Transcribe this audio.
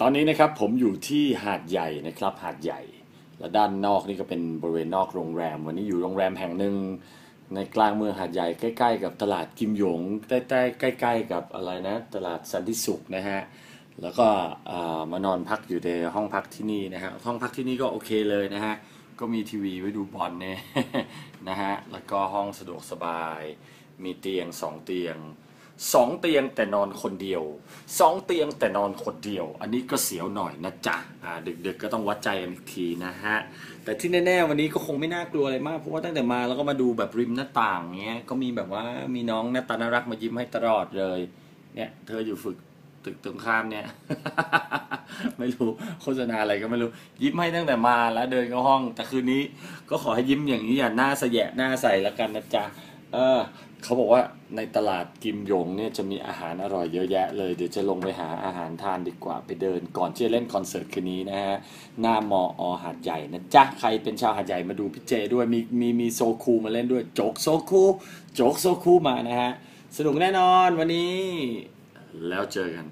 ตอนนี้นะครับผมอยู่ที่หาดใหญ่นะครับหาดใหญ่ และด้านนอกนี่ก็เป็นบริเวณนอกโรงแรม วันนี้อยู่โรงแรมแห่งหนึ่งในกลางเมืองหาดใหญ่ใกล้ ๆ กับตลาดกิมหยงใกล้ๆใกล้ ๆ กับอะไรนะตลาดสันติสุขนะฮะแล้วก็มานอนพักอยู่ในห้องพักที่นี่นะฮะห้องพักที่นี่ก็โอเคเลยนะฮะก็มีทีวีไว้ดูบอลเนี่ยนะฮะแล้วก็ห้องสะดวกสบาย มีเตียงสองเตียง สองเตียงแต่นอนคนเดียวสองเตียงแต่นอนคนเดียว อันนี้ก็เสียวหน่อยนะจ๊ะอ่าดึกๆก็ต้องวัดใจกันอีกทีนะฮะแต่ที่แน่ๆวันนี้ก็คงไม่น่ากลัวอะไรมากเพราะว่าตั้งแต่มาแล้วก็มาดูแบบริมหน้าต่างเงี้ยก็มีแบบว่ามีน้องหน้าตาน่ารักมายิ้มให้ตลอดเลยเนี่ยเธออยู่ฝึกตึกตรงข้ามเนี่ย ไม่รู้โฆษณาอะไรก็ไม่รู้ ยิ้มให้ตั้งแต่มาแล้วเดินเข้าห้อง แต่คืนนี้ก็ขอให้ยิ้มอย่างนี้อย่าหน้าเสยะหน้าใสแล้วกันนะจ๊ะ เออเขาบอกว่าในตลาดกิมหยงเนี่ยจะมีอาหารอร่อยเยอะแยะเลยเดี๋ยวจะลงไปหาอาหารทานดีกว่าไปเดินก่อนที่จะเล่นคอนเสิร์ตคืนนี้นะฮะหน้ามออหาดใหญ่นะจ๊ะใครเป็นชาวหาดใหญ่มาดูพี่เจด้วยมีมีมีโซคูมาเล่นด้วยโจกโซคูโจกโซคูมานะฮะสนุกแน่นอนวันนี้ แล้วเจอกัน